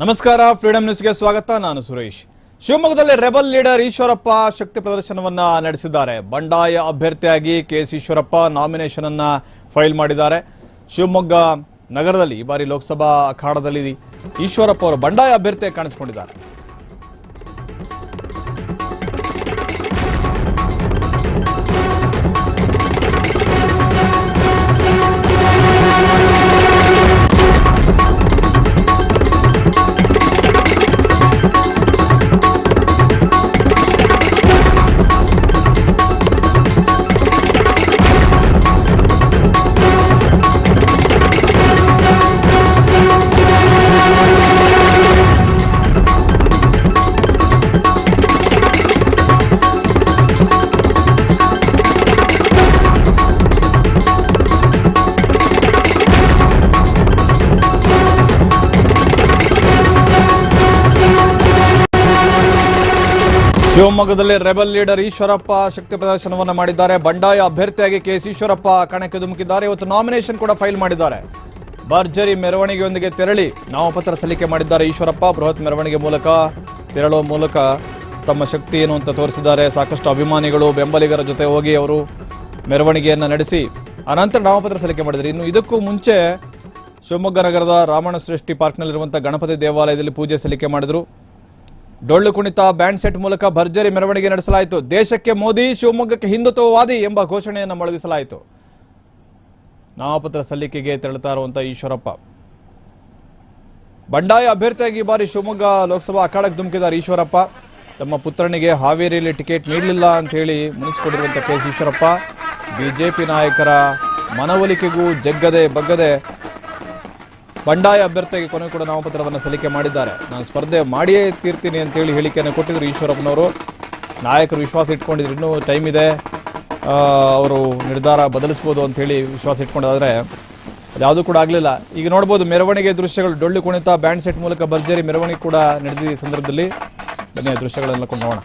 ನಮಸ್ಕಾರ ಫ್ರೀಡಂ ನ್ಯೂಸ್ಗೆ ಸ್ವಾಗತ. ನಾನು ಸುರೇಶ್. ಶಿವಮೊಗ್ಗದಲ್ಲಿ ರೆಬಲ್ ಲೀಡರ್ ಈಶ್ವರಪ್ಪ ಶಕ್ತಿ ಪ್ರದರ್ಶನವನ್ನ ನಡೆಸಿದ್ದಾರೆ. ಬಂಡಾಯ ಅಭ್ಯರ್ಥಿಯಾಗಿ ಕೆ ಸಿ ಈಶ್ವರಪ್ಪ ನಾಮಿನೇಷನ್ ಅನ್ನ ಫೈಲ್ ಮಾಡಿದ್ದಾರೆ. ಶಿವಮೊಗ್ಗ ನಗರದಲ್ಲಿ, ಈ ಬಾರಿ ಲೋಕಸಭಾ ಅಖಾಡದಲ್ಲಿ ಈಶ್ವರಪ್ಪ ಅವರು ಬಂಡಾಯ ಅಭ್ಯರ್ಥಿಯಾಗಿ ಕಾಣಿಸಿಕೊಂಡಿದ್ದಾರೆ. ಶಿವಮೊಗ್ಗದಲ್ಲಿ ರೆಬಲ್ ಲೀಡರ್ ಈಶ್ವರಪ್ಪ ಶಕ್ತಿ ಪ್ರದರ್ಶನವನ್ನು ಮಾಡಿದ್ದಾರೆ. ಬಂಡಾಯ ಅಭ್ಯರ್ಥಿಯಾಗಿ ಕೆ ಎಸ್ ಈಶ್ವರಪ್ಪ ಕಣಕ್ಕೆ ಧುಮುಕಿದ್ದಾರೆ. ಇವತ್ತು ನಾಮಿನೇಷನ್ ಕೂಡ ಫೈಲ್ ಮಾಡಿದ್ದಾರೆ. ಭರ್ಜರಿ ಮೆರವಣಿಗೆಯೊಂದಿಗೆ ತೆರಳಿ ನಾಮಪತ್ರ ಸಲ್ಲಿಕೆ ಮಾಡಿದ್ದಾರೆ ಈಶ್ವರಪ್ಪ. ಬೃಹತ್ ಮೆರವಣಿಗೆ ಮೂಲಕ ತೆರಳುವ ಮೂಲಕ ತಮ್ಮ ಶಕ್ತಿ ಏನು ಅಂತ ತೋರಿಸಿದ್ದಾರೆ. ಸಾಕಷ್ಟು ಅಭಿಮಾನಿಗಳು, ಬೆಂಬಲಿಗರ ಜೊತೆ ಹೋಗಿ ಅವರು ಮೆರವಣಿಗೆಯನ್ನು ನಡೆಸಿ ಅನಂತರ ನಾಮಪತ್ರ ಸಲ್ಲಿಕೆ ಮಾಡಿದರು ಇನ್ನು ಇದಕ್ಕೂ ಮುಂಚೆ ಶಿವಮೊಗ್ಗ ನಗರದ ರಾಮಣ್ಣ ಸೃಷ್ಟಿ ಪಾರ್ಕ್ನಲ್ಲಿರುವಂಥ ಗಣಪತಿ ದೇವಾಲಯದಲ್ಲಿ ಪೂಜೆ ಸಲ್ಲಿಕೆ ಮಾಡಿದರು. ಡೊಳ್ಳು ಕುಣಿತ, ಬ್ಯಾಂಡ್ ಸೆಟ್ ಮೂಲಕ ಭರ್ಜರಿ ಮೆರವಣಿಗೆ ನಡೆಸಲಾಯಿತು. ದೇಶಕ್ಕೆ ಮೋದಿ, ಶಿವಮೊಗ್ಗಕ್ಕೆ ಹಿಂದುತ್ವವಾದಿ ಎಂಬ ಘೋಷಣೆಯನ್ನು ಮೊಳಗಿಸಲಾಯಿತು ನಾಮಪತ್ರ ಸಲ್ಲಿಕೆಗೆ ತೆರಳುತ್ತಾ ಇರುವಂತಹ ಈಶ್ವರಪ್ಪ. ಬಂಡಾಯ ಅಭ್ಯರ್ಥಿಯಾಗಿ ಬಾರಿ ಶಿವಮೊಗ್ಗ ಲೋಕಸಭಾ ಅಖಾಡಕ್ಕೆ ಧುಮುಕಿದ್ದಾರೆ ಈಶ್ವರಪ್ಪ. ತಮ್ಮ ಪುತ್ರನಿಗೆ ಹಾವೇರಿಯಲ್ಲಿ ಟಿಕೆಟ್ ನೀಡಲಿಲ್ಲ ಅಂತ ಹೇಳಿ ಮುನಿಸಿಕೊಂಡಿರುವಂಥ ಕೆ ಎಸ್ ಈಶ್ವರಪ್ಪ. ಬಿಜೆಪಿ ನಾಯಕರ ಮನವೊಲಿಕೆಗೂ ಜಗ್ಗದೆ ಬಗ್ಗದೆ ಬಂಡಾಯ ಅಭ್ಯರ್ಥಿಗೆ ಕೊನೆ ಕೂಡ ನಾಮಪತ್ರವನ್ನು ಸಲ್ಲಿಕೆ ಮಾಡಿದ್ದಾರೆ. ನಾನು ಸ್ಪರ್ಧೆ ಮಾಡಿಯೇ ತೀರ್ತೀನಿ ಅಂತೇಳಿ ಹೇಳಿಕೆಯನ್ನು ಕೊಟ್ಟಿದ್ದರು ಈಶ್ವರಪ್ಪನವರು. ನಾಯಕರು ವಿಶ್ವಾಸ ಇಟ್ಕೊಂಡಿದ್ರು. ಇನ್ನೂ ಟೈಮ್ ಇದೆ. ಅವರು ನಿರ್ಧಾರ ಬದಲಿಸ್ಬೋದು ಅಂತೇಳಿ ವಿಶ್ವಾಸ ಇಟ್ಕೊಂಡಾದರೆ ಅದ್ಯಾವುದೂ ಕೂಡ ಆಗಲಿಲ್ಲ. ಈಗ ನೋಡ್ಬೋದು, ಮೆರವಣಿಗೆ ದೃಶ್ಯಗಳು, ಡೊಳ್ಳು ಕುಣಿತ, ಬ್ಯಾಂಡ್ ಸೆಟ್ ಮೂಲಕ ಭರ್ಜರಿ ಮೆರವಣಿಗೆ ಕೂಡ ನಡೆದಿದೆ ಸಂದರ್ಭದಲ್ಲಿ. ಬನ್ನಿ ದೃಶ್ಯಗಳನ್ನು ಕೊಂಡು ನೋಡೋಣ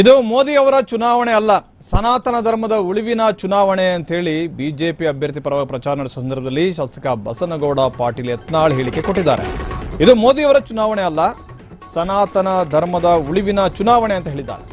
ಇದು ಮೋದಿ ಅವರ ಚುನಾವಣೆ ಅಲ್ಲ, ಸನಾತನ ಧರ್ಮದ ಉಳಿವಿನ ಚುನಾವಣೆ ಅಂತೇಳಿ ಬಿಜೆಪಿ ಅಭ್ಯರ್ಥಿ ಪರವಾಗಿ ಪ್ರಚಾರ ನಡೆಸುವ ಸಂದರ್ಭದಲ್ಲಿ ಶಾಸಕ ಬಸನಗೌಡ ಪಾಟೀಲ್ ಯತ್ನಾಳ್ ಹೇಳಿಕೆ ಕೊಟ್ಟಿದ್ದಾರೆ. ಇದು ಮೋದಿ ಅವರ ಚುನಾವಣೆ ಅಲ್ಲ, ಸನಾತನ ಧರ್ಮದ ಉಳಿವಿನ ಚುನಾವಣೆ ಅಂತ ಹೇಳಿದ್ದಾರೆ.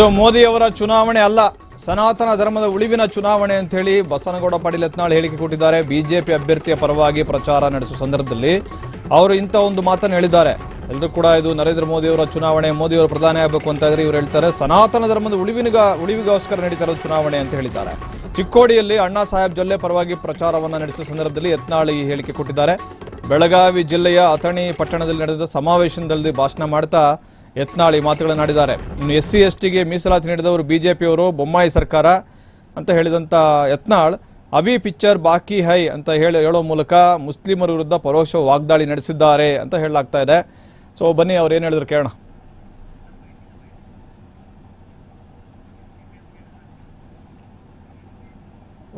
ಇದು ಮೋದಿಯವರ ಚುನಾವಣೆ ಅಲ್ಲ, ಸನಾತನ ಧರ್ಮದ ಉಳಿವಿನ ಚುನಾವಣೆ ಅಂತ ಹೇಳಿ ಬಸನಗೌಡ ಪಾಟೀಲ್ ಯತ್ನಾಳ್ ಹೇಳಿಕೆ ಕೊಟ್ಟಿದ್ದಾರೆ. ಬಿಜೆಪಿ ಅಭ್ಯರ್ಥಿಯ ಪರವಾಗಿ ಪ್ರಚಾರ ನಡೆಸುವ ಸಂದರ್ಭದಲ್ಲಿ ಅವರು ಇಂಥ ಒಂದು ಮಾತನ್ನು ಹೇಳಿದ್ದಾರೆ. ಎಲ್ಲರೂ ಕೂಡ ಇದು ನರೇಂದ್ರ ಮೋದಿಯವರ ಚುನಾವಣೆ, ಮೋದಿಯವರು ಪ್ರಧಾನಿ ಆಗಬೇಕು ಅಂತ ಇದ್ರೆ ಇವರು ಹೇಳ್ತಾರೆ, ಸನಾತನ ಧರ್ಮದ ಉಳಿವಿನಿಗ, ಉಳಿವಿಗೋಸ್ಕರ ನಡೀತಾ ಚುನಾವಣೆ ಅಂತ ಹೇಳಿದ್ದಾರೆ. ಚಿಕ್ಕೋಡಿಯಲ್ಲಿ ಅಣ್ಣಾ ಸಾಹೇಬ್ ಜೊಲ್ಲೆ ಪರವಾಗಿ ಪ್ರಚಾರವನ್ನು ನಡೆಸುವ ಸಂದರ್ಭದಲ್ಲಿ ಯತ್ನಾಳ್ ಈ ಹೇಳಿಕೆ ಕೊಟ್ಟಿದ್ದಾರೆ. ಬೆಳಗಾವಿ ಜಿಲ್ಲೆಯ ಅಥಣಿ ಪಟ್ಟಣದಲ್ಲಿ ನಡೆದ ಸಮಾವೇಶದಲ್ಲಿ ಭಾಷಣ ಮಾಡ್ತಾ ಯತ್ನಾಳ್ ಮಾತುಗಳನ್ನಾಡಿದ್ದಾರೆ ಇನ್ನು ಎಸ್ ಸಿ ಎಸ್ ಟಿಗೆ ಮೀಸಲಾತಿ ನೀಡಿದವರು ಬಿಜೆಪಿಯವರು, ಬೊಮ್ಮಾಯಿ ಸರ್ಕಾರ ಅಂತ ಹೇಳಿದಂಥ ಯತ್ನಾಳ್, ಅಭಿ ಪಿಕ್ಚರ್ ಬಾಕಿ ಹೈ ಅಂತ ಹೇಳಿ, ಹೇಳೋ ಮೂಲಕ ಮುಸ್ಲಿಮರ ವಿರುದ್ಧ ಪರೋಕ್ಷ ವಾಗ್ದಾಳಿ ನಡೆಸಿದ್ದಾರೆ ಅಂತ ಹೇಳಲಾಗ್ತಾ ಇದೆ. ಸೊ ಬನ್ನಿ ಅವ್ರು ಏನು ಹೇಳಿದ್ರು ಕೇಳೋಣ.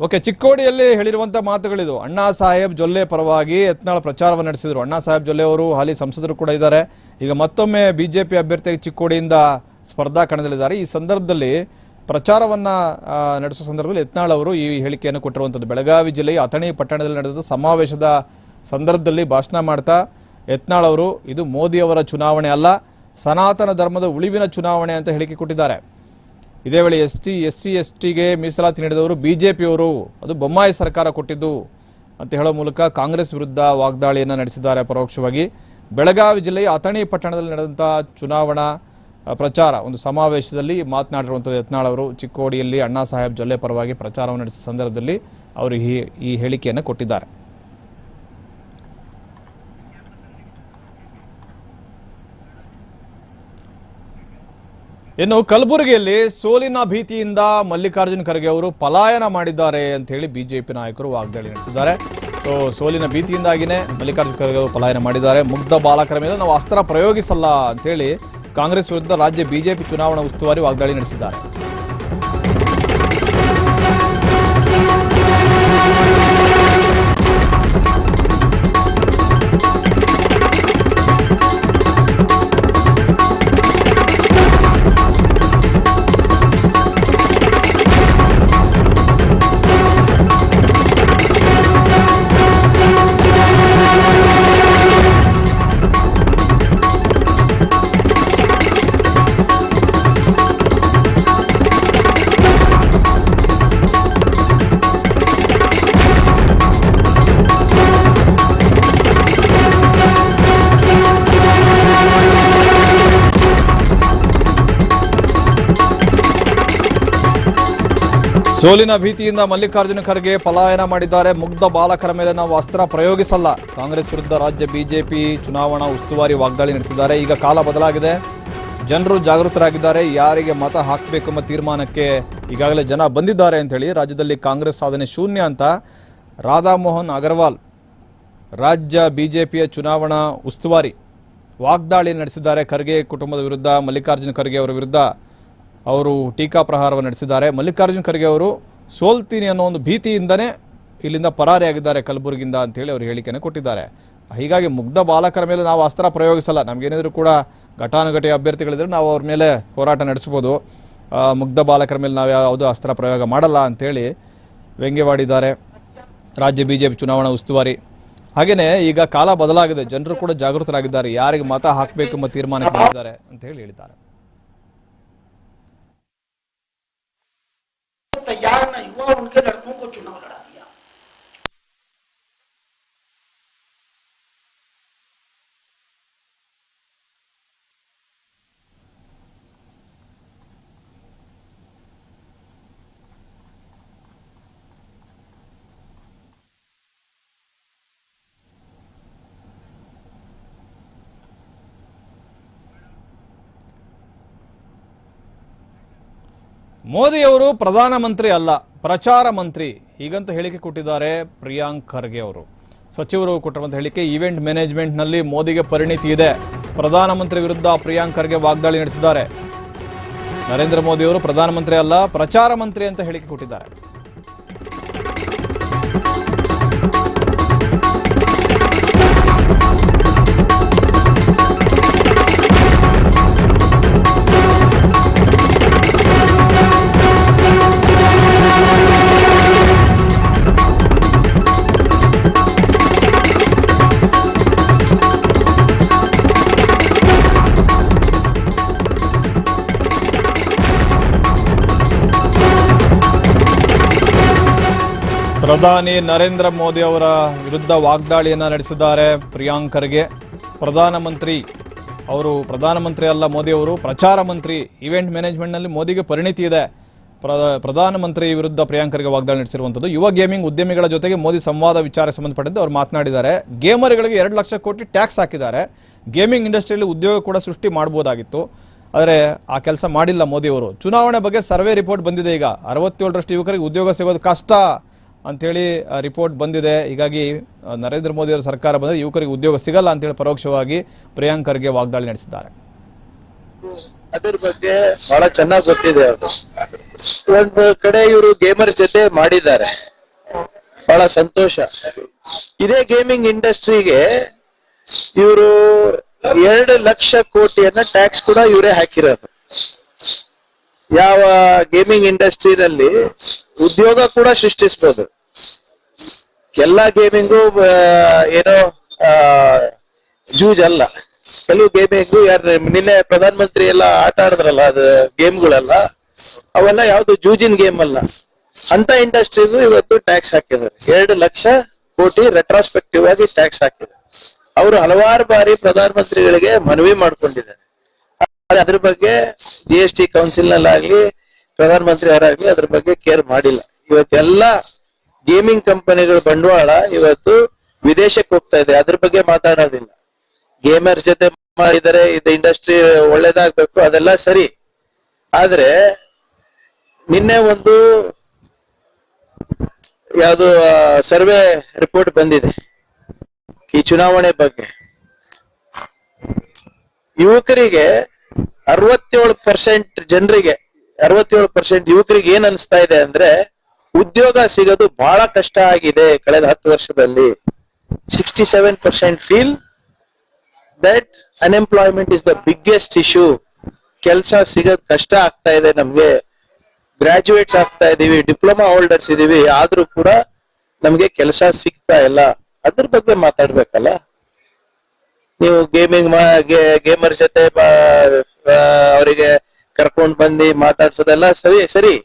ಓಕೆ, ಚಿಕ್ಕೋಡಿಯಲ್ಲಿ ಹೇಳಿರುವಂಥ ಮಾತುಗಳಿದು. ಅಣ್ಣಾ ಸಾಹೇಬ್ ಜೊಲ್ಲೆ ಪರವಾಗಿ ಯತ್ನಾಳ್ ಪ್ರಚಾರವನ್ನು ನಡೆಸಿದರು. ಅಣ್ಣಾ ಸಾಹೇಬ್ ಜೊಲ್ಲೆ ಅವರು ಹಾಲಿ ಸಂಸದರು ಕೂಡ ಇದ್ದಾರೆ. ಈಗ ಮತ್ತೊಮ್ಮೆ ಬಿಜೆಪಿ ಅಭ್ಯರ್ಥಿಯಾಗಿ ಚಿಕ್ಕೋಡಿಯಿಂದ ಸ್ಪರ್ಧಾ ಕಣದಲ್ಲಿದ್ದಾರೆ. ಈ ಸಂದರ್ಭದಲ್ಲಿ ಪ್ರಚಾರವನ್ನ ನಡೆಸುವ ಸಂದರ್ಭದಲ್ಲಿ ಯತ್ನಾಳ್ ಅವರು ಈ ಹೇಳಿಕೆಯನ್ನು ಕೊಟ್ಟಿರುವಂಥದ್ದು ಬೆಳಗಾವಿ ಜಿಲ್ಲೆಯ ಅಥಣಿ ಪಟ್ಟಣದಲ್ಲಿ ನಡೆದ ಸಮಾವೇಶದ ಸಂದರ್ಭದಲ್ಲಿ ಭಾಷಣ ಮಾಡ್ತಾ ಯತ್ನಾಳ್ ಅವರು, ಇದು ಮೋದಿ ಅವರ ಚುನಾವಣೆ ಅಲ್ಲ, ಸನಾತನ ಧರ್ಮದ ಉಳಿವಿನ ಚುನಾವಣೆ ಅಂತ ಹೇಳಿಕೆ ಕೊಟ್ಟಿದ್ದಾರೆ. ಇದೇ ವೇಳೆ S T S C S ಟಿಗೆ ಮೀಸಲಾತಿ ನೀಡಿದವರು ಬಿ ಜೆ ಪಿಯವರು ಅದು ಬೊಮ್ಮಾಯಿ ಸರ್ಕಾರ ಕೊಟ್ಟಿದ್ದು ಅಂತ ಹೇಳೋ ಮೂಲಕ ಕಾಂಗ್ರೆಸ್ ವಿರುದ್ಧ ವಾಗ್ದಾಳಿಯನ್ನು ನಡೆಸಿದ್ದಾರೆ ಪರೋಕ್ಷವಾಗಿ. ಬೆಳಗಾವಿ ಜಿಲ್ಲೆಯ ಅಥಣಿ ಪಟ್ಟಣದಲ್ಲಿ ನಡೆದಂಥ ಚುನಾವಣಾ ಪ್ರಚಾರ, ಒಂದು ಸಮಾವೇಶದಲ್ಲಿ ಮಾತನಾಡಿರುವಂಥದ್ದು ಯತ್ನಾಳ್ ಅವರು ಚಿಕ್ಕೋಡಿಯಲ್ಲಿ ಅಣ್ಣಾ ಸಾಹೇಬ್ ಜೊಲ್ಲೆ ಪರವಾಗಿ ಪ್ರಚಾರವನ್ನು ನಡೆಸಿದ ಸಂದರ್ಭದಲ್ಲಿ ಅವರು ಈ ಈ ಹೇಳಿಕೆಯನ್ನು ಕೊಟ್ಟಿದ್ದಾರೆ. ಇನ್ನು ಕಲಬುರಗಿಯಲ್ಲಿ ಸೋಲಿನ ಭೀತಿಯಿಂದ ಮಲ್ಲಿಕಾರ್ಜುನ್ ಖರ್ಗೆ ಅವರು ಪಲಾಯನ ಮಾಡಿದ್ದಾರೆ ಅಂತ ಹೇಳಿ ಬಿಜೆಪಿ ನಾಯಕರು ವಾಗ್ದಾಳಿ ನಡೆಸಿದ್ದಾರೆ. ಸೊ ಸೋಲಿನ ಭೀತಿಯಿಂದಾಗಿನೇ ಮಲ್ಲಿಕಾರ್ಜುನ್ ಖರ್ಗೆ ಅವರು ಪಲಾಯನ ಮಾಡಿದ್ದಾರೆ. ಮುಗ್ಧ ಬಾಲಕರ ಮೇಲೆ ನಾವು ಅಸ್ತ್ರ ಪ್ರಯೋಗಿಸಲ್ಲ ಅಂತ ಹೇಳಿ ಕಾಂಗ್ರೆಸ್ ವಿರುದ್ಧ ರಾಜ್ಯ ಬಿಜೆಪಿ ಚುನಾವಣಾ ಉಸ್ತುವಾರಿ ವಾಗ್ದಾಳಿ ನಡೆಸಿದ್ದಾರೆ. ಸೋಲಿನ ಭೀತಿಯಿಂದ ಮಲ್ಲಿಕಾರ್ಜುನ ಖರ್ಗೆ ಪಲಾಯನ ಮಾಡಿದ್ದಾರೆ. ಮುಗ್ಧ ಬಾಲಕರ ಮೇಲೆ ನಾವು ಅಸ್ತ್ರ ಪ್ರಯೋಗಿಸಲ್ಲ. ಕಾಂಗ್ರೆಸ್ ವಿರುದ್ಧ ರಾಜ್ಯ ಬಿಜೆಪಿ ಚುನಾವಣಾ ಉಸ್ತುವಾರಿ ವಾಗ್ದಾಳಿ ನಡೆಸಿದ್ದಾರೆ. ಈಗ ಕಾಲ ಬದಲಾಗಿದೆ. ಜನರು ಜಾಗೃತರಾಗಿದ್ದಾರೆ. ಯಾರಿಗೆ ಮತ ಹಾಕಬೇಕು ಎಂಬ ತೀರ್ಮಾನಕ್ಕೆ ಈಗಾಗಲೇ ಜನ ಬಂದಿದ್ದಾರೆ ಅಂತ ಹೇಳಿ ರಾಜ್ಯದಲ್ಲಿ ಕಾಂಗ್ರೆಸ್ ಸಾಧನೆ ಶೂನ್ಯ ಅಂತ ರಾಧಾಮೋಹನ್ ಅಗರ್ವಾಲ್ ರಾಜ್ಯ ಬಿಜೆಪಿಯ ಚುನಾವಣಾ ಉಸ್ತುವಾರಿ ವಾಗ್ದಾಳಿ ನಡೆಸಿದ್ದಾರೆ. ಖರ್ಗೆ ಕುಟುಂಬದ ವಿರುದ್ಧ ಮಲ್ಲಿಕಾರ್ಜುನ ಖರ್ಗೆ ಅವರ ವಿರುದ್ಧ ಅವರು ಟೀಕಾ ಪ್ರಹಾರವನ್ನು ನಡೆಸಿದ್ದಾರೆ. ಮಲ್ಲಿಕಾರ್ಜುನ ಖರ್ಗೆ ಅವರು, ಸೋಲ್ತೀನಿ ಅನ್ನೋ ಒಂದು ಭೀತಿಯಿಂದನೇ ಇಲ್ಲಿಂದ ಪರಾರಿಯಾಗಿದ್ದಾರೆ ಕಲಬುರಗಿಯಿಂದ ಅಂತೇಳಿ ಅವರು ಹೇಳಿಕೆಯನ್ನು ಕೊಟ್ಟಿದ್ದಾರೆ. ಹೀಗಾಗಿ ಮುಗ್ಧ ಬಾಲಕರ ಮೇಲೆ ನಾವು ಅಸ್ತ್ರ ಪ್ರಯೋಗಿಸಲ್ಲ. ನಮಗೇನಿದ್ರು ಕೂಡ ಘಟಾನುಘಟಿ ಅಭ್ಯರ್ಥಿಗಳಿದ್ರೆ ನಾವು ಅವ್ರ ಮೇಲೆ ಹೋರಾಟ ನಡೆಸ್ಬೋದು. ಮುಗ್ಧ ಬಾಲಕರ ಮೇಲೆ ನಾವು ಯಾವುದೂ ಅಸ್ತ್ರ ಪ್ರಯೋಗ ಮಾಡಲ್ಲ ಅಂತೇಳಿ ವ್ಯಂಗ್ಯವಾಡಿದ್ದಾರೆ. ರಾಜ್ಯ ಬಿ ಜೆ ಪಿ ಚುನಾವಣಾ ಉಸ್ತುವಾರಿ. ಹಾಗೆಯೇ ಈಗ ಕಾಲ ಬದಲಾಗಿದೆ. ಜನರು ಕೂಡ ಜಾಗೃತರಾಗಿದ್ದಾರೆ. ಯಾರಿಗೆ ಮತ ಹಾಕಬೇಕು ಎಂಬ ತೀರ್ಮಾನಕ್ಕೆ ಬಂದಿದ್ದಾರೆ ಅಂತ ಹೇಳಿ ಹೇಳಿದ್ದಾರೆ. ना युवा उनके लड़कों को चुनाव लड़ा दिया ಮೋದಿಯವರು ಪ್ರಧಾನಮಂತ್ರಿ ಅಲ್ಲ ಪ್ರಚಾರ ಮಂತ್ರಿ ಹೀಗಂತ ಹೇಳಿಕೆ ಕೊಟ್ಟಿದ್ದಾರೆ ಪ್ರಿಯಾಂಕ್ ಖರ್ಗೆ ಅವರು. ಸಚಿವರು ಕೊಟ್ಟಿರುವಂತಹ ಹೇಳಿಕೆ, ಈವೆಂಟ್ ಮ್ಯಾನೇಜ್ಮೆಂಟ್ನಲ್ಲಿ ಮೋದಿಗೆ ಪರಿಣಿತಿ ಇದೆ. ಪ್ರಧಾನಮಂತ್ರಿ ವಿರುದ್ಧ ಪ್ರಿಯಾಂಕ್ ಖರ್ಗೆ ವಾಗ್ದಾಳಿ ನಡೆಸಿದ್ದಾರೆ. ನರೇಂದ್ರ ಮೋದಿ ಅವರು ಪ್ರಧಾನಮಂತ್ರಿ ಅಲ್ಲ, ಪ್ರಚಾರ ಮಂತ್ರಿ ಅಂತ ಹೇಳಿಕೆ ಕೊಟ್ಟಿದ್ದಾರೆ. ಪ್ರಧಾನಿ ನರೇಂದ್ರ ಮೋದಿ ಅವರ ವಿರುದ್ಧ ವಾಗ್ದಾಳಿಯನ್ನು ನಡೆಸಿದ್ದಾರೆ ಪ್ರಿಯಾಂಕರ್ಗೆ ಪ್ರಧಾನಮಂತ್ರಿ ಅವರು ಪ್ರಧಾನಮಂತ್ರಿ ಅಲ್ಲ ಮೋದಿ ಅವರು, ಪ್ರಚಾರ ಮಂತ್ರಿ, ಇವೆಂಟ್ ಮ್ಯಾನೇಜ್ಮೆಂಟ್ನಲ್ಲಿ ಮೋದಿಗೆ ಪರಿಣಿತಿ ಇದೆ. ಪ್ರ, ಪ್ರಧಾನಮಂತ್ರಿ ವಿರುದ್ಧ ಪ್ರಿಯಾಂಕರ್ಗೆ ವಾಗ್ದಾಳಿ ನಡೆಸಿರುವಂಥದ್ದು. ಯುವ ಗೇಮಿಂಗ್ ಉದ್ಯಮಿಗಳ ಜೊತೆಗೆ ಮೋದಿ ಸಂವಾದ ವಿಚಾರ ಸಂಬಂಧಪಟ್ಟಂತೆ ಅವರು ಮಾತನಾಡಿದ್ದಾರೆ. ಗೇಮರ್ಗಳಿಗೆ ಎರಡು ಲಕ್ಷ ಕೋಟಿ ಟ್ಯಾಕ್ಸ್ ಹಾಕಿದ್ದಾರೆ. ಗೇಮಿಂಗ್ ಇಂಡಸ್ಟ್ರಿಯಲ್ಲಿ ಉದ್ಯೋಗ ಕೂಡ ಸೃಷ್ಟಿ ಮಾಡ್ಬೋದಾಗಿತ್ತು. ಆದರೆ ಆ ಕೆಲಸ ಮಾಡಿಲ್ಲ ಮೋದಿಯವರು ಚುನಾವಣೆ ಬಗ್ಗೆ ಸರ್ವೆ ರಿಪೋರ್ಟ್ ಬಂದಿದೆ ಈಗ. ಅರವತ್ತೇಳರಷ್ಟು ಯುವಕರಿಗೆ ಉದ್ಯೋಗ ಸಿಗೋದು ಕಷ್ಟ. ಅಂಥೇಳಿ ರಿಪೋರ್ಟ್ ಬಂದಿದೆ. ಹೀಗಾಗಿ ನರೇಂದ್ರ ಮೋದಿ ಅವರ ಸರ್ಕಾರ ಬಂದರೆ ಯುವಕರಿಗೆ ಉದ್ಯೋಗ ಸಿಗಲ್ಲ ಅಂತೇಳಿ ಪರೋಕ್ಷವಾಗಿ ಪ್ರಿಯಾಂಕರ್ಗೆ ವಾಗ್ದಾಳಿ ನಡೆಸಿದ್ದಾರೆ. ಅದ್ರ ಬಗ್ಗೆ ಬಹಳ ಚೆನ್ನಾಗಿ ಗೊತ್ತಿದೆ ಅವರು. ಒಂದು ಕಡೆ ಇವರು ಗೇಮರ್ ಜೊತೆ ಮಾಡಿದ್ದಾರೆ. ಬಹಳ ಸಂತೋಷ. ಇದೇ ಗೇಮಿಂಗ್ ಇಂಡಸ್ಟ್ರಿಗೆ ಇವರು ಎರಡು ಲಕ್ಷ ಕೋಟಿಯನ್ನ ಟ್ಯಾಕ್ಸ್ ಕೂಡ ಇವರೇ ಹಾಕಿರೋದು. ಯಾವ ಗೇಮಿಂಗ್ ಇಂಡಸ್ಟ್ರಿನಲ್ಲಿ ಉದ್ಯೋಗ ಕೂಡ ಸೃಷ್ಟಿಸ್ಬೋದು. ಎಲ್ಲಾ ಗೇಮಿಂಗು ಏನೋ ಜೂಜ್ ಅಲ್ಲ. ಕೆಲವು ಗೇಮಿಂಗು ಯಾರು, ನಿನ್ನೆ ಪ್ರಧಾನ ಮಂತ್ರಿ ಎಲ್ಲ ಆಟ ಆಡಿದ್ರಲ್ಲ, ಅದು ಗೇಮ್ಗಳೆಲ್ಲ ಅವೆಲ್ಲ ಯಾವ್ದು ಜೂಜಿನ್ ಗೇಮ್ ಅಲ್ಲ. ಅಂತ ಇಂಡಸ್ಟ್ರಿಗೂ ಇವತ್ತು ಟ್ಯಾಕ್ಸ್ ಹಾಕಿದ್ದಾರೆ. ಎರಡು ಲಕ್ಷ ಕೋಟಿ ರೆಟ್ರಾಸ್ಪೆಕ್ಟಿವ್ ಆಗಿ ಟ್ಯಾಕ್ಸ್ ಹಾಕಿದ್ದಾರೆ. ಅವರು ಹಲವಾರು ಬಾರಿ ಪ್ರಧಾನ ಮಂತ್ರಿಗಳಿಗೆ ಮನವಿ ಮಾಡ್ಕೊಂಡಿದ್ದಾರೆ. ಆದ್ರೆ ಅದ್ರ ಬಗ್ಗೆ ಜಿ ಎಸ್ ಟಿ ಕೌನ್ಸಿಲ್ ನಲ್ಲಾಗ್ಲಿ ಪ್ರಧಾನ ಮಂತ್ರಿ ಅವರಾಗ್ಲಿ ಅದ್ರ ಬಗ್ಗೆ ಕೇರ್ ಮಾಡಿಲ್ಲ. ಇವತ್ತೆಲ್ಲ ಗೇಮಿಂಗ್ ಕಂಪನಿಗಳ ಬಂಡವಾಳ, ಇವತ್ತು ವಿದೇಶಕ್ಕೆ ಹೋಗ್ತಾ ಇದೆ. ಅದ್ರ ಬಗ್ಗೆ ಮಾತಾಡೋದಿಲ್ಲ. ಗೇಮರ್ ಜೊತೆ ಮಾಡಿದರೆ ಇದು ಇಂಡಸ್ಟ್ರಿ ಒಳ್ಳೇದಾಗ್ಬೇಕು, ಅದೆಲ್ಲ ಸರಿ. ಆದ್ರೆ ನಿನ್ನೆ ಒಂದು ಯಾವುದು ಸರ್ವೆ ರಿಪೋರ್ಟ್ ಬಂದಿದೆ. ಈ ಚುನಾವಣೆ ಬಗ್ಗೆ. ಯುವಕರಿಗೆ ಅರವತ್ತೇಳು ಪರ್ಸೆಂಟ್ ಜನರಿಗೆ, ಅರವತ್ತೇಳು ಪರ್ಸೆಂಟ್ ಯುವಕರಿಗೆ ಏನ್ ಅನಿಸ್ತಾ ಇದೆ ಅಂದ್ರೆ, ಉದ್ಯೋಗ ಸಿಗೋದು ಬಹಳ ಕಷ್ಟ ಆಗಿದೆ ಕಳೆದ ಹತ್ತು ವರ್ಷದಲ್ಲಿ. Sixty seven percent feel that unemployment is the biggest issue ಕೆಲಸ ಸಿಗೋದ್ ಕಷ್ಟ ಆಗ್ತಾ ಇದೆ ನಮ್ಗೆ. ಗ್ರಾಜುಯೇಟ್ಸ್ ಆಗ್ತಾ ಇದೀವಿ ಡಿಪ್ಲೊಮಾ ಹೋಲ್ಡರ್ಸ್ ಇದೀವಿ, ಆದ್ರೂ ಕೂಡ ನಮ್ಗೆ ಕೆಲಸ ಸಿಗ್ತಾ ಇಲ್ಲ. ಅದ್ರ ಬಗ್ಗೆ ಮಾತಾಡ್ಬೇಕಲ್ಲ? ನೀವು ಗೇಮಿಂಗ್ ಗೇಮರ್ ಜೊತೆ ಕರ್ಕೊಂಡ್ ಬಂದು ಮಾತಾಡ್ಸೋದೆಲ್ಲ ಸರಿ ಸರಿ.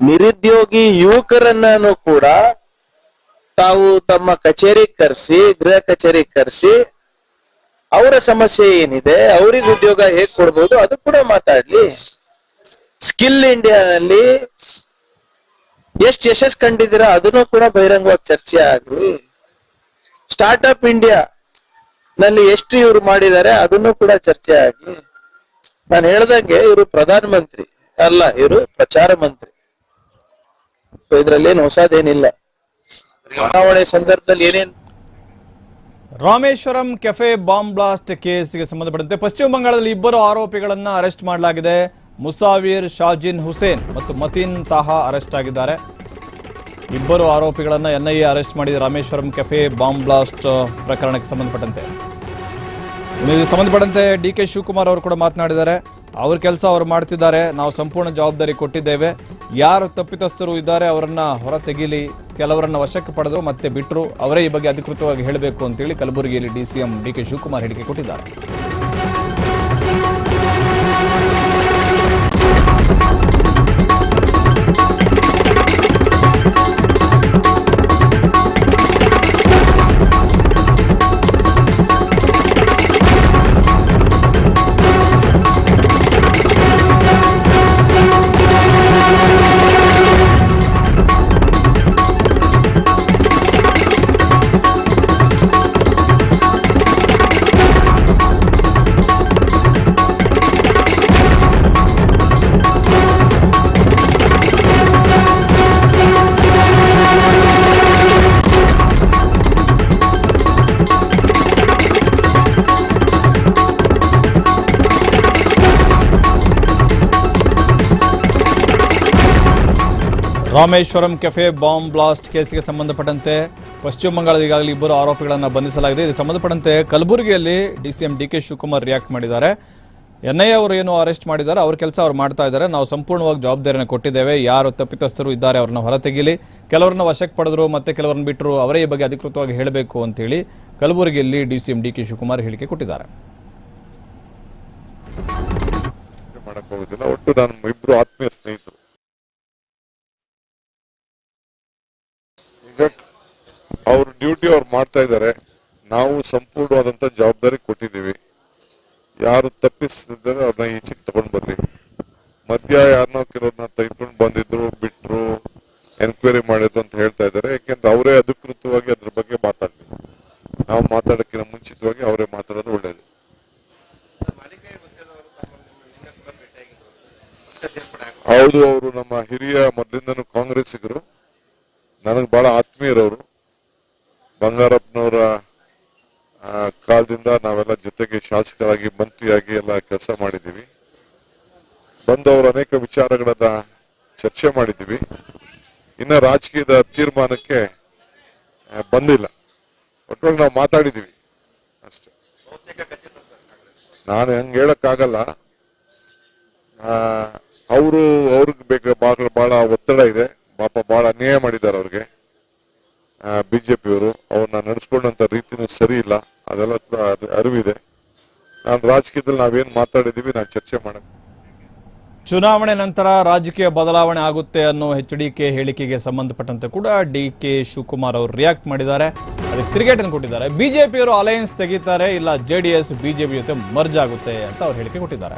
ನಿರುದ್ಯೋಗಿ ಯುವಕರನ್ನು ಕೂಡ ತಾವು ತಮ್ಮ ಕಚೇರಿ ಕರೆಸಿ, ಗೃಹ ಕಚೇರಿ ಕರೆಸಿ, ಅವರ ಸಮಸ್ಯೆ ಏನಿದೆ, ಅವ್ರಿಗೆ ಉದ್ಯೋಗ ಹೇಗ್ ಕೊಡ್ಬೋದು ಅದು ಕೂಡ ಮಾತಾಡ್ಲಿ. ಸ್ಕಿಲ್ ಇಂಡಿಯಾನಲ್ಲಿ ಎಷ್ಟು ಯಶಸ್ ಕಂಡಿದ್ದೀರಾ ಅದನ್ನು ಕೂಡ ಬಹಿರಂಗವಾಗಿ ಚರ್ಚೆ ಆಗ್ಲಿ. ಸ್ಟಾರ್ಟ್ಅಪ್ ಇಂಡಿಯಾ ನಲ್ಲಿ ಎಷ್ಟು ಇವ್ರು ಮಾಡಿದ್ದಾರೆ ಅದನ್ನು ಕೂಡ ಚರ್ಚೆ ಆಗ್ಲಿ. ನಾನು ಹೇಳ್ದಂಗೆ ಇವರು ಪ್ರಧಾನ ಮಂತ್ರಿ ಅಲ್ಲ, ಇವರು ಪ್ರಚಾರ ಮಂತ್ರಿ. ಸೊ ಇದ್ರಲ್ಲಿ ಏನು ಹೊಸದೇನಿಲ್ಲ. ಚುನಾವಣೆ ಸಂದರ್ಭದಲ್ಲಿ ಏನೇನ್ ರಾಮೇಶ್ವರಂ ಕೆಫೆ ಬಾಂಬ್ ಬ್ಲಾಸ್ಟ್ ಕೇಸ್ಗೆ ಸಂಬಂಧಪಟ್ಟಂತೆ ಪಶ್ಚಿಮ ಬಂಗಾಳದಲ್ಲಿ ಇಬ್ಬರು ಆರೋಪಿಗಳನ್ನ ಅರೆಸ್ಟ್ ಮಾಡಲಾಗಿದೆ. ಮುಸಾವಿರ್, ಶಾಜಿನ್ ಹುಸೇನ್ ಮತ್ತು ಮತೀನ್ ತಾಹಾ ಅರೆಸ್ಟ್ ಆಗಿದ್ದಾರೆ. ಇಬ್ಬರು ಆರೋಪಿಗಳನ್ನ ಎನ್ಐಎ ಅರೆಸ್ಟ್ ಮಾಡಿದೆ ರಾಮೇಶ್ವರಂ ಕೆಫೆ ಬಾಂಬ್ ಬ್ಲಾಸ್ಟ್ ಪ್ರಕರಣಕ್ಕೆ ಸಂಬಂಧಪಟ್ಟಂತೆ. ಸಂಬಂಧಪಟ್ಟಂತೆ ಡಿ ಕೆ ಶಿವಕುಮಾರ್ ಅವರು ಕೂಡ ಮಾತನಾಡಿದ್ದಾರೆ. ಅವ್ರ ಕೆಲಸ ಅವ್ರು ಮಾಡ್ತಿದ್ದಾರೆ. ನಾವು ಸಂಪೂರ್ಣ ಜವಾಬ್ದಾರಿ ಕೊಟ್ಟಿದ್ದೇವೆ. ಯಾರು ತಪ್ಪಿತಸ್ಥರು ಇದ್ದಾರೆ ಅವರನ್ನ ಹೊರ ತೆಗೀಲಿ ಕೆಲವರನ್ನ ವಶಕ್ಕೆ ಪಡೆದ್ರು ಮತ್ತೆ ಬಿಟ್ಟರು ಅವರೇ ಈ ಬಗ್ಗೆ ಅಧಿಕೃತವಾಗಿ ಹೇಳಬೇಕು ಅಂತೇಳಿ ಕಲಬುರಗಿಯಲ್ಲಿ D C M D K Shivakumar ಹೇಳಿಕೆ ಕೊಟ್ಟಿದ್ದಾರೆ. ರಾಮೇಶ್ವರಂ ಕೆಫೆ ಬಾಂಬ್ ಬ್ಲಾಸ್ಟ್ ಕೇಸಿಗೆ ಸಂಬಂಧಪಟ್ಟಂತೆ ಪಶ್ಚಿಮ ಬಂಗಾಳದ ಈಗಾಗಲೇ ಇಬ್ಬರು ಆರೋಪಿಗಳನ್ನು ಬಂಧಿಸಲಾಗಿದೆ. ಇದಕ್ಕೆ ಸಂಬಂಧಪಟ್ಟಂತೆ ಕಲಬುರಗಿಯಲ್ಲಿ M D K Shivakumar react ಮಾಡಿದ್ದಾರೆ. ಎನ್ ಐ ಅವರು ಏನು ಅರೆಸ್ಟ್ ಮಾಡಿದ್ದಾರೆ, ಅವ್ರ ಕೆಲಸ ಅವ್ರು ಮಾಡ್ತಾ ಇದ್ದಾರೆ. ನಾವು ಸಂಪೂರ್ಣವಾಗಿ ಜವಾಬ್ದಾರಿಯನ್ನು ಕೊಟ್ಟಿದ್ದೇವೆ. ಯಾರು ತಪ್ಪಿತಸ್ಥರು ಇದ್ದಾರೆ ಅವ್ರನ್ನ ಹೊರತೆಗೀಲಿ ಕೆಲವರನ್ನ ವಶಕ್ಕೆ ಪಡೆದ್ರು ಮತ್ತೆ ಕೆಲವರನ್ನ ಬಿಟ್ಟರು ಅವರೇ ಈ ಬಗ್ಗೆ ಅಧಿಕೃತವಾಗಿ ಹೇಳಬೇಕು ಅಂತೇಳಿ ಕಲಬುರಗಿಯಲ್ಲಿ ಡಿಸಿಎಂ ಡಿ ಕೆ ಶಿವಕುಮಾರ್ ಹೇಳಿಕೆ ಕೊಟ್ಟಿದ್ದಾರೆ. ಒಟ್ಟು ನಾನು ಇಬ್ರು ಆತ್ಮೀಯ ಸ್ನೇಹಿತರು ಈಗ ಅವ್ರ ಡ್ಯೂಟಿ ಅವ್ರು ಮಾಡ್ತಾ ಇದ್ದಾರೆ. ನಾವು ಸಂಪೂರ್ಣವಾದಂತ ಜವಾಬ್ದಾರಿ ಕೊಟ್ಟಿದ್ದೀವಿ. ಯಾರು ತಪ್ಪಿಸ್ತಿದ್ದಾರೆ ಅವ್ರನ್ನ ಈಚೆಗೆ ತಗೊಂಡ್ ಬರ್ಲಿ. ಮಧ್ಯ ಯಾರನ್ನೋ ಕೆಲವ್ರನ್ನ ತೆಗೆದುಕೊಂಡು ಬಂದಿದ್ರು, ಬಿಟ್ರು ಎನ್ಕ್ವೈರಿ ಮಾಡಿದ್ರು ಅಂತ ಹೇಳ್ತಾ ಇದ್ದಾರೆ. ಯಾಕೆಂದ್ರೆ ಅವರೇ ಅಧಿಕೃತವಾಗಿ ಅದ್ರ ಬಗ್ಗೆ ಮಾತಾಡ್ಲಿ. ನಾವು ಮಾತಾಡೋಕ್ಕಿಂತ ಮುಂಚಿತವಾಗಿ ಅವರೇ ಮಾತಾಡೋದು ಒಳ್ಳೇದು. ಹೌದು, ಅವರು ನಮ್ಮ ಹಿರಿಯ ಮೊದಲಿಂದನೂ ಕಾಂಗ್ರೆಸ್ಸಿಗರು. ನನಗೆ ಬಹಳ ಆತ್ಮೀಯರವರು ಬಂಗಾರಪ್ಪನವರ ಕಾಲದಿಂದ ನಾವೆಲ್ಲ ಜೊತೆಗೆ ಶಾಸಕರಾಗಿ, ಮಂತ್ರಿಯಾಗಿ ಎಲ್ಲ ಕೆಲಸ ಮಾಡಿದ್ದೀವಿ. ಬಂದವರು ಅನೇಕ ವಿಚಾರಗಳನ್ನ ಚರ್ಚೆ ಮಾಡಿದ್ದೀವಿ. ಇನ್ನ ರಾಜಕೀಯದ ತೀರ್ಮಾನಕ್ಕೆ ಬಂದಿಲ್ಲ. ಒಟ್ಟೊಳಗೆ ನಾವು ಮಾತಾಡಿದ್ದೀವಿ. ಅಷ್ಟೇ. ನಾನು ಹಂಗೆ ಹೇಳಕ್ಕಾಗಲ್ಲ. ಅವರು, ಅವ್ರಿಗೆ ಬೇಗ ಬಹಳ ಬಹಳ ಒತ್ತಡ ಇದೆ. ಪಾಪ ಬಹಳ ಅನ್ಯಾಯ ಮಾಡಿದ್ದಾರೆ ಅವ್ರಿಗೆ. ಬಿಜೆಪಿಯವರು ಅವ್ರನ್ನ ನಡೆಸ್ಕೊಂಡಂತ ರೀತಿನೂ ಸರಿ ಇಲ್ಲ. ಅದೆಲ್ಲ ಅರಿವಿದೆ. ನಾನು ರಾಜಕೀಯದಲ್ಲಿ ನಾವೇನ್ ಮಾತಾಡಿದೀವಿ ನಾನು ಚರ್ಚೆ ಮಾಡಕ್ಕೆ ಚುನಾವಣೆ ನಂತರ ರಾಜಕೀಯ ಬದಲಾವಣೆ ಆಗುತ್ತೆ ಅನ್ನೋ ಹೆಚ್ ಡಿ ಕೆ ಹೇಳಿಕೆಗೆ ಸಂಬಂಧಪಟ್ಟಂತೆ ಕೂಡ ಡಿ ಕೆ ಶಿವಕುಮಾರ್ ಅವರು ರಿಯಾಕ್ಟ್ ಮಾಡಿದ್ದಾರೆ. ಅದಕ್ಕೆ ತಿರುಗೇಟನ್ನು ಕೊಟ್ಟಿದ್ದಾರೆ. ಬಿಜೆಪಿಯವರು ಅಲಯನ್ಸ್ ತೆಗಿತಾರೆ, ಇಲ್ಲ ಜೆ ಡಿ ಎಸ್, ಬಿಜೆಪಿ ಜೊತೆ ಮರ್ಜ್ ಆಗುತ್ತೆ ಅಂತ ಅವ್ರು ಹೇಳಿಕೆ ಕೊಟ್ಟಿದ್ದಾರೆ.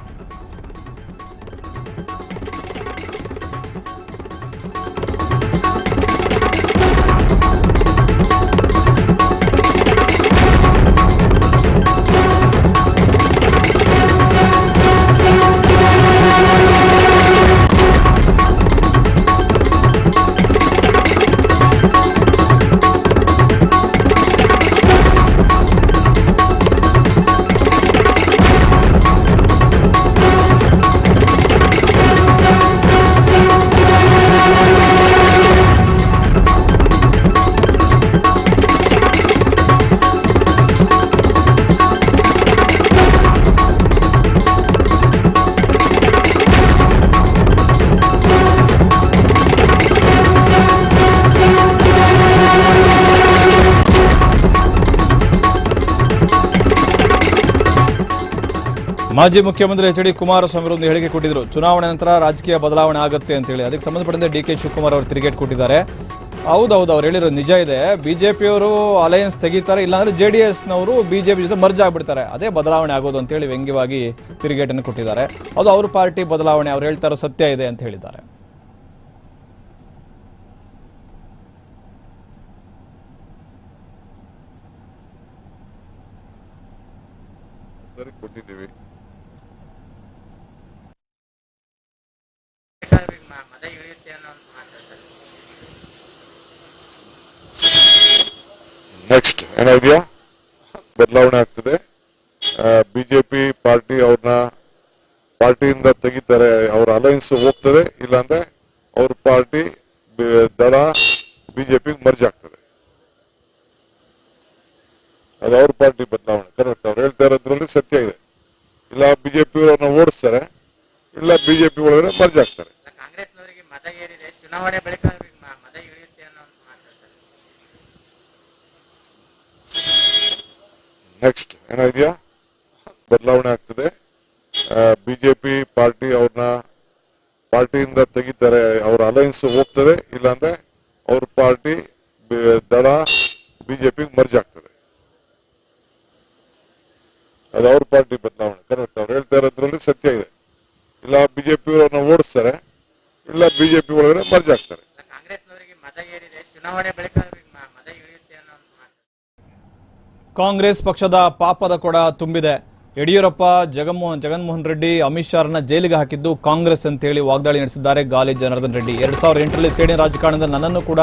ಮಾಜಿ ಮುಖ್ಯಮಂತ್ರಿ ಎಚ್ ಡಿ ಕುಮಾರಸ್ವಾಮಿ ಒಂದು ಹೇಳಿಕೆ ಕೊಟ್ಟಿದ್ರು. ಚುನಾವಣೆ ನಂತರ ರಾಜಕೀಯ ಬದಲಾವಣೆ ಆಗುತ್ತೆ ಅಂತೇಳಿ ಅದಕ್ಕೆ ಸಂಬಂಧಪಟ್ಟಂತೆ ಡಿ ಕೆ ಶಿವಕುಮಾರ್ ಅವರು ತಿರುಗೇಟ್ ಕೊಟ್ಟಿದ್ದಾರೆ. ಹೌದೌದು, ಅವ್ರು ಹೇಳಿರೋ ನಿಜ ಇದೆ. ಬಿಜೆಪಿಯವರು ಅಲಯನ್ಸ್ ತೆಗಿತಾರೆ, ಇಲ್ಲಾಂದ್ರೆ ಜೆ ಡಿ ಎಸ್ನವರು ಬಿಜೆಪಿ ಜೊತೆ ಮರ್ಜ್ ಆಗ್ಬಿಡ್ತಾರೆ. ಅದೇ ಬದಲಾವಣೆ ಆಗೋದು ಅಂತೇಳಿ ವ್ಯಂಗ್ಯವಾಗಿ ತಿರುಗೇಟನ್ನು ಕೊಟ್ಟಿದ್ದಾರೆ. ಅದು ಅವ್ರ ಪಾರ್ಟಿ ಬದಲಾವಣೆ, ಅವ್ರು ಹೇಳ್ತಾರೋ ಸತ್ಯ ಇದೆ ಅಂತ ಹೇಳಿದ್ದಾರೆ. ಕೊಟ್ಟಿದ್ದೀವಿ ಬೇಕಾದ್ರೆ ಈಗ ಮ- ಮದ ಇಳಿಯುತ್ತೆ ಅನ್ನೋ ಒಂದು ಮಾತು ಸರ್. ನೆಕ್ಸ್ಟ್ ಏನಾಗಿದೆಯಾ ಬದಲಾವಣೆ ಆಗ್ತದೆ. ಬಿಜೆಪಿ ಪಾರ್ಟಿ ಅವ್ರನ್ನ ಪಾರ್ಟಿಯಿಂದ ತೆಗಿತಾರೆ, ಅವ್ರ ಅಲಯನ್ಸ್ ಹೋಗ್ತದೆ, ಇಲ್ಲಾಂದ್ರೆ ಅವ್ರ ಪಾರ್ಟಿ ದಳ ಬಿಜೆಪಿ ಮರ್ಜ್ ಆಗ್ತದೆ. ಅದು ಅವ್ರ ಪಾರ್ಟಿ ಬದಲಾವಣೆ. ಕರೆಕ್ಟ್ ಅವ್ರು ಹೇಳ್ತಾ ಇರೋದ್ರಲ್ಲಿ ಸತ್ಯ ಇದೆ. ಇಲ್ಲ ಬಿಜೆಪಿ ಅವ್ರನ್ನ ಓಡಿಸ್ತಾರೆ, ಇಲ್ಲ ಬಿಜೆಪಿ ಒಳಗಡೆ ಮರ್ಜ್ ಆಗ್ತಾರೆ ಇಲ್ಲ, ಕಾಂಗ್ರೆಸ್ನವರಿಗೆ ಮದ ಏರಿದೆ ಚುನಾವಣೆ ಬಳಿಕ ಅವ್ರಿಗೆ ಮ- ಮದ ಇಳಿಯುತ್ತೆ ಅನ್ನೋ ಒಂದು ಮಾತು ಸರ್. ನೆಕ್ಸ್ಟ್ ಏನಾಗಿದೆಯಾ ಬದಲಾವಣೆ ಆಗ್ತದೆ. ಬಿಜೆಪಿ ಪಾರ್ಟಿ ಅವ್ರನ್ನ ಪಾರ್ಟಿಯಿಂದ ತೆಗಿತಾರೆ, ಅವ್ರ ಅಲೈನ್ಸ್ ಹೋಗ್ತದೆ, ಇಲ್ಲಾಂದ್ರೆ ಅವ್ರ ಪಾರ್ಟಿ ದಳ ಬಿಜೆಪಿ ಮರ್ಜ್ ಆಗ್ತದೆ. ಅದು ಅವ್ರ ಪಾರ್ಟಿ ಬದಲಾವಣೆ ಕರೆಕ್ಟ್ ಅವ್ರು ಹೇಳ್ತಾ ಇರೋದ್ರಲ್ಲಿ ಸತ್ಯ ಇದೆ. ಇಲ್ಲ ಬಿಜೆಪಿ ಅವ್ರನ್ನ ಓಡಿಸ್ತಾರೆ, ಇಲ್ಲ ಬಿಜೆಪಿ ಒಳಗಡೆ ಮರ್ಜ್ ಆಗ್ತಾರೆ. ಚುನಾವಣೆ ಬಳಿಕ ಅವ್ರಿಗೆ ಮ- ಮದ ಇಳಿಯುತ್ತೆ ಅನ್ನೋ ಒಂದು ಮಾತು ಕಾಂಗ್ರೆಸ್ ಪಕ್ಷದ ಪಾಪದ ಕೊಡ ತುಂಬಿದೆ. ಯಡಿಯೂರಪ್ಪ ಜಗನ್ಮೋಹನ್ ಜಗನ್ಮೋಹನ್ ರೆಡ್ಡಿ ಅಮಿತ್ ಶಾರನ್ನ ಜೈಲಿಗೆ ಹಾಕಿದ್ದು ಕಾಂಗ್ರೆಸ್ ಅಂತೇಳಿ ವಾಗ್ದಾಳಿ ನಡೆಸಿದ್ದಾರೆ ಗಾಲಿ ಜನಾರ್ದನ್ ರೆಡ್ಡಿ. ಎರಡ್ ಸಾವಿರದ ಎಂಟರಲ್ಲಿ ಸೇಡಿನ ರಾಜಕಾರಣದ ನನ್ನನ್ನು ಕೂಡ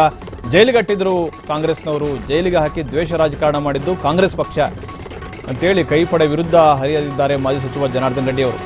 ಜೈಲಿಗಟ್ಟಿದ್ರು ಕಾಂಗ್ರೆಸ್ನವರು. ಜೈಲಿಗೆ ಹಾಕಿ ದ್ವೇಷ ರಾಜಕಾರಣ ಮಾಡಿದ್ದು ಕಾಂಗ್ರೆಸ್ ಪಕ್ಷ ಅಂತೇಳಿ ಕೈಪಡೆ ವಿರುದ್ಧ ಹರಿಯದಿದ್ದಾರೆ ಮಾಜಿ ಸಚಿವ ಜನಾರ್ದನ್ ರೆಡ್ಡಿ ಅವರು.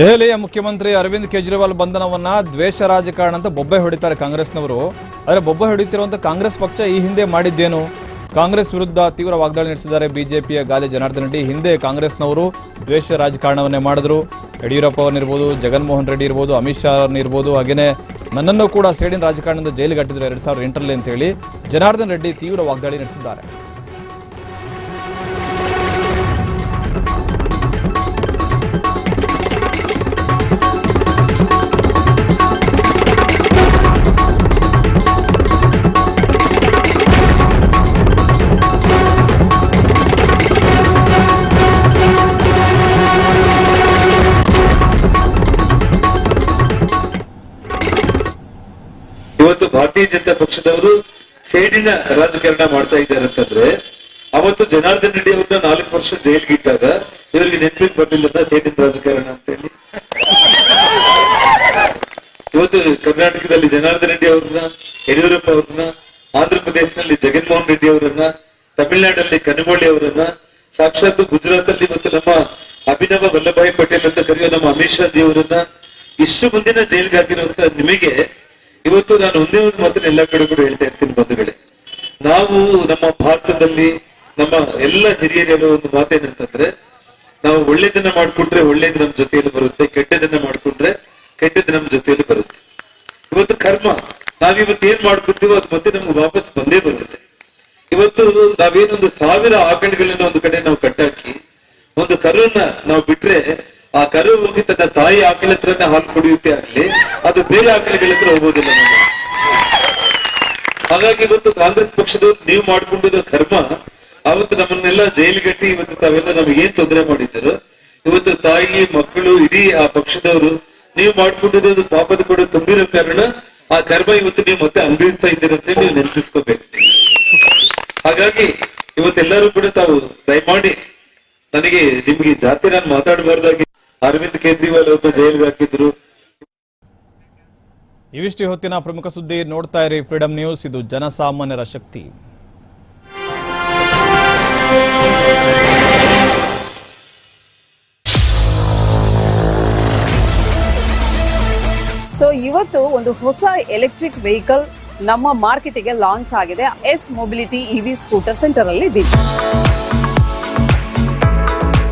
ದೆಹಲಿಯ ಮುಖ್ಯಮಂತ್ರಿ ಅರವಿಂದ್ ಕೇಜ್ರಿವಾಲ್ ಬಂಧನವನ್ನ ದ್ವೇಷ ರಾಜಕಾರಣ ಅಂತ ಬೊಬ್ಬೆ ಹೊಡಿತಾರೆ ಕಾಂಗ್ರೆಸ್ನವರು. ಆದರೆ ಬೊಬ್ಬೆ ಹೊಡಿತಿರುವಂತ ಕಾಂಗ್ರೆಸ್ ಪಕ್ಷ ಈ ಹಿಂದೆ ಮಾಡಿದ್ದೇನು? ಕಾಂಗ್ರೆಸ್ ವಿರುದ್ಧ ತೀವ್ರ ವಾಗ್ದಾಳಿ ನಡೆಸಿದ್ದಾರೆ ಬಿಜೆಪಿಯ ಗಾಲಿ ಜನಾರ್ದನ್ ರೆಡ್ಡಿ. ಹಿಂದೆ ಕಾಂಗ್ರೆಸ್ನವರು ದ್ವೇಷ ರಾಜಕಾರಣವನ್ನೇ ಮಾಡಿದ್ರು. ಯಡಿಯೂರಪ್ಪ ಅವರನ್ನಿರ್ಬೋದು ಜಗನ್ಮೋಹನ್ ರೆಡ್ಡಿ ಇರ್ಬೋದು, ಅಮಿತ್ ಶಾ ಅವ್ರನ್ನಿರ್ಬೋದು ಹಾಗೇನೆ ನನ್ನನ್ನು ಕೂಡ ಸೇಡಿನ ರಾಜಕಾರಣದಿಂದ ಜೈಲಿಗೆ ಎರಡು ಸಾವಿರದ ಎಂಟರಲ್ಲಿ ಅಂತ ಹೇಳಿ ಜನಾರ್ದನ್ ರೆಡ್ಡಿ ತೀವ್ರ ವಾಗ್ದಾಳಿ ನಡೆಸಿದ್ದಾರೆ. ಭಾರತೀಯ ಜನತಾ ಪಕ್ಷದವರು ಸೇಡಿನ ರಾಜಕಾರಣ ಮಾಡ್ತಾ ಇದ್ದಾರೆ ಅಂತಂದ್ರೆ, ಅವತ್ತು ಜನಾರ್ದನ್ ರೆಡ್ಡಿ ಅವ್ರನ್ನ ನಾಲ್ಕು ವರ್ಷ ಜೈಲ್ಗೆ ಇಟ್ಟಾಗ ಇವರಿಗೆ ನೆನಪಿಗೆ ಬರ್ಲಿಲ್ಲ ಸೇಡಿನ ರಾಜಕಾರಣ ಅಂತ ಹೇಳಿ ಇವತ್ತು ಕರ್ನಾಟಕದಲ್ಲಿ ಜನಾರ್ದನ್ ರೆಡ್ಡಿ ಅವ್ರನ್ನ, ಯಡಿಯೂರಪ್ಪ ಅವ್ರನ್ನ, ಆಂಧ್ರ ಪ್ರದೇಶದಲ್ಲಿ ಜಗನ್ಮೋಹನ್ ರೆಡ್ಡಿ ಅವರನ್ನ, ತಮಿಳುನಾಡಲ್ಲಿ ಕನಗೋಳಿ ಅವರನ್ನ, ಸಾಕ್ಷಾತ್ ಗುಜರಾತ್ ಅಲ್ಲಿ ಮತ್ತು ನಮ್ಮ ಅಭಿನವ ವಲ್ಲಭಾಯಿ ಪಟೇಲ್ ಅಂತ ಕರೆಯುವ ನಮ್ಮ ಅಮಿತ್ ಶಾ ಜಿ ಅವರನ್ನ ಇಷ್ಟು ಮುಂದಿನ ಜೈಲ್ಗೆ ಹಾಕಿರುವಂತ ನಿಮಗೆ ಇವತ್ತು ನಾನು ಒಂದೇ ಒಂದು ಮಾತ್ರ ಎಲ್ಲ ಕಡೆ ಕೂಡ ಹೇಳ್ತಾ ಇರ್ತೀನಿ ಬಂಧುಗಳೇ. ನಾವು ನಮ್ಮ ಭಾರತದಲ್ಲಿ ನಮ್ಮ ಎಲ್ಲ ಹಿರಿಯರು ಒಂದು ಮಾತೇನಂತಂದ್ರೆ, ನಾವು ಒಳ್ಳೇದನ್ನ ಮಾಡ್ಕೊಂಡ್ರೆ ಒಳ್ಳೇದು ನಮ್ಮ ಜೊತೆಯಲ್ಲಿ ಬರುತ್ತೆ ಕೆಟ್ಟದನ್ನ ಮಾಡ್ಕೊಂಡ್ರೆ ಕೆಟ್ಟದ್ದು ನಮ್ಮ ಜೊತೆಯಲ್ಲಿ ಬರುತ್ತೆ. ಇವತ್ತು ಕರ್ಮ, ನಾವಿವತ್ತು ಏನ್ ಮಾಡ್ಕೊತೀವೋ ಅದು ಮತ್ತೆ ನಮ್ಗೆ ವಾಪಸ್ ಬಂದೇ ಬರುತ್ತೆ. ಇವತ್ತು ನಾವೇನೊಂದು ಸಾವಿರ ಆಕಳುಗಳನ್ನ ಒಂದು ಕಡೆ ನಾವು ಕಟ್ಟಾಕಿ, ಒಂದು ಕರುವನ್ನ ನಾವು ಬಿಟ್ರೆ ಆ ಕರು ಹೋಗಿ ತನ್ನ ತಾಯಿ ಆಕಳ ಹತ್ರನೇ ಹಾಲು ಕುಡಿಯುತ್ತೆ ಆಗ್ಲಿ ಅದು ಬೇರೆ ಆಕಳಗಳ ಹತ್ರ ಹೋಗೋದಿಲ್ಲ ನಮಗೆ. ಹಾಗಾಗಿ ಇವತ್ತು ಕಾಂಗ್ರೆಸ್ ಪಕ್ಷದವ್ರು ನೀವು ಮಾಡ್ಕೊಂಡಿರೋ ಕರ್ಮ, ಅವತ್ತು ನಮ್ಮನ್ನೆಲ್ಲ ಜೈಲಿಗಟ್ಟಿ ಇವತ್ತು ತಾವೆಲ್ಲ ನಮಗೆ ಏನ್ ತೊಂದರೆ ಮಾಡಿದ್ದರು? ಇವತ್ತು ತಾಯಿ, ಮಕ್ಕಳು, ಇಡೀ ಆ ಪಕ್ಷದವರು ನೀವು ಮಾಡ್ಕೊಂಡಿರೋದು ಪಾಪದ ಕೂಡ ತುಂಬಿರೋ ಕಾರಣ ಆ ಕರ್ಮ ಇವತ್ತು ನೀವು ಮತ್ತೆ ಅನುಭವಿಸ್ತಾ ಇದ್ದೀರಂತೆ ನೀವು ನೆನಪಿಸ್ಕೋಬೇಕು. ಹಾಗಾಗಿ ಇವತ್ತೆಲ್ಲರೂ ಕೂಡ ತಾವು ದಯಮಾಡಿ ನನಗೆ ನಿಮ್ಗೆ ಜಾತಿ ನಾನು ಮಾತಾಡಬಾರ್ದಾಗಿ ಅರವಿಂದ್ ಕೇಜ್ರಿವಾಲ್ ಅವ್ರನ್ನ ಜೈಲಿಗೆ ಹಾಕಿದ್ರು. ಇವಿಷ್ಟು ಹೊತ್ತಿನ ಪ್ರಮುಖ ಸುದ್ದಿ ನೋಡ್ತಾ ಇರಿ ಫ್ರೀಡಂ ನ್ಯೂಸ್. ಇದು ಜನಸಾಮಾನ್ಯರ ಶಕ್ತಿ. ಸೊ ಇವತ್ತು ಒಂದು ಹೊಸ ಎಲೆಕ್ಟ್ರಿಕ್ ವೆಹಿಕಲ್ ನಮ್ಮ ಮಾರ್ಕೆಟಿಗೆ ಲಾಂಚ್ ಆಗಿದೆ. S mobility EV scooter centre ಅಲ್ಲಿ ಇದ್ದೀವಿ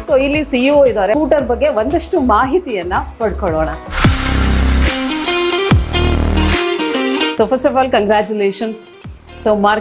ಸೊ ಇಲ್ಲಿ ಸಿಇಒ ಇದ್ದಾರೆ. ಸ್ಕೂಟರ್ ಬಗ್ಗೆ ಒಂದಷ್ಟು ಮಾಹಿತಿಯನ್ನ ಪಡ್ಕೊಳ್ಳೋಣ. So first of all congratulations so market